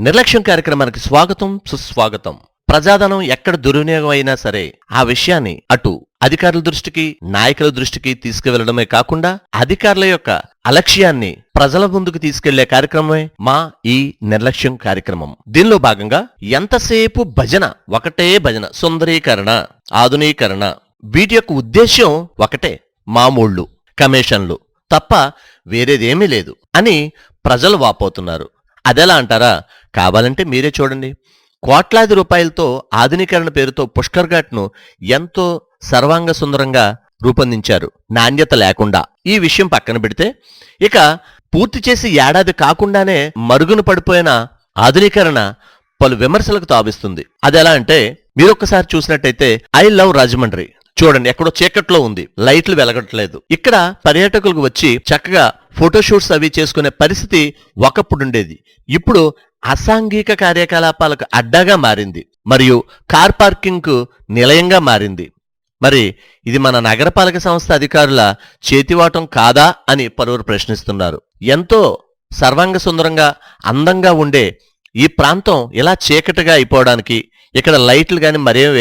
నిర్లక్ష్యం కార్యక్రమానికి స్వాగతం సుస్వాగతం. ప్రజాధనం ఎక్కడ దుర్వినియోగం అయినా సరే ఆ విషయాన్ని అటు అధికారుల దృష్టికి నాయకుల దృష్టికి తీసుకువెళ్ళడమే కాకుండా అధికారుల యొక్క అలక్ష్యాన్ని ప్రజల ముందుకు తీసుకెళ్ళే కార్యక్రమమే మా ఈ నిర్లక్ష్యం కార్యక్రమం. దీనిలో భాగంగా ఎంతసేపు భజన? ఒకటే భజన. సుందరీకరణ ఆధునీకరణ. వీటి యొక్క ఉద్దేశ్యం ఒకటే మామూళ్ళు కమిషన్లు. తప్ప వేరేదేమీ లేదు అని ప్రజలు వాపోతున్నారు. అదెలా అంటారా? కావాలంటే మీరే చూడండి. కోట్లాది రూపాయలతో ఆధునీకరణ పేరుతో పుష్కర్ ఘాట్ను ఎంతో సర్వాంగ సుందరంగా రూపొందించారు. నాణ్యత లేకుండా. ఈ విషయం పక్కన పెడితే ఇక పూర్తి చేసి ఏడాది కాకుండానే మరుగున పడిపోయిన ఆధునీకరణ పలు విమర్శలకు తావిస్తుంది. అది ఎలా అంటే మీరొక్కసారి చూసినట్టయితే ఐ లవ్ రాజమండ్రి. చూడండి ఎక్కడో చీకట్లో ఉంది. లైట్లు వెలగట్లేదు. ఇక్కడ పర్యాటకులకు వచ్చి చక్కగా ఫోటోషూట్స్ అవి చేసుకునే పరిస్థితి ఒకప్పుడుండేది ఇప్పుడు అసాంఘిక కార్యకలాపాలకు అడ్డాగా మారింది. మరియు కార్ పార్కింగ్కు నిలయంగా మారింది. మరి ఇది మన నగరపాలక సంస్థ అధికారుల చేతివాటం కాదా అని పలువురు ప్రశ్నిస్తున్నారు. ఎంతో సర్వాంగ సుందరంగా అందంగా ఉండే ఈ ప్రాంతం ఇలా చీకటిగా అయిపోవడానికి ఇక్కడ లైట్లు కానీ మరేం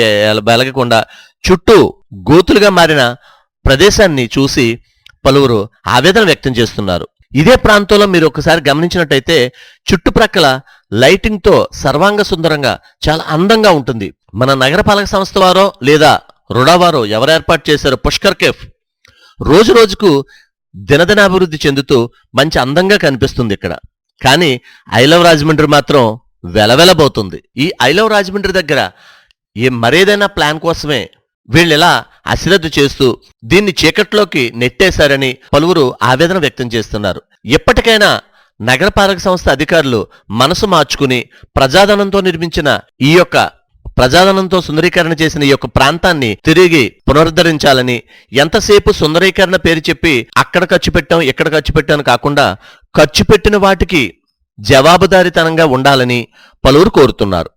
వెలగకుండా చుట్టూ గోతులుగా మారిన ప్రదేశాన్ని చూసి పలువురు ఆవేదన వ్యక్తం చేస్తున్నారు. ఇదే ప్రాంతంలో మీరు ఒకసారి గమనించినట్టయితే చుట్టుప్రక్కల లైటింగ్తో సర్వాంగ సుందరంగా చాలా అందంగా ఉంటుంది. మన నగరపాలక సంస్థ వారో లేదా రుడావారో ఎవరు ఏర్పాటు చేశారో పుష్కర్ కేఫ్ రోజు రోజుకు దినదినాభివృద్ధి చెందుతూ మంచి అందంగా కనిపిస్తుంది ఇక్కడ. కానీ ఐలవ్ రాజమండ్రి మాత్రం వెలవెలబోతుంది. ఈ ఐలవ్ రాజమండ్రి దగ్గర ఏ మరేదైనా ప్లాన్ కోసమే వీళ్ళు అశ్రద్ధ చేస్తూ దీన్ని చీకట్లోకి నెట్టేశారని పలువురు ఆవేదన వ్యక్తం చేస్తున్నారు. ఎప్పటికైనా నగరపాలక సంస్థ అధికారులు మనసు మార్చుకుని ప్రజాధనంతో నిర్మించిన ఈ యొక్క ప్రజాధనంతో సుందరీకరణ చేసిన ఈ యొక్క ప్రాంతాన్ని తిరిగి పునరుద్ధరించాలని ఎంతసేపు సుందరీకరణ పేరు చెప్పి అక్కడ ఖర్చు పెట్టాం ఇక్కడ ఖర్చు పెట్టాను కాకుండా ఖర్చు పెట్టిన వాటికి జవాబుదారీతనంగా ఉండాలని పలువురు కోరుతున్నారు.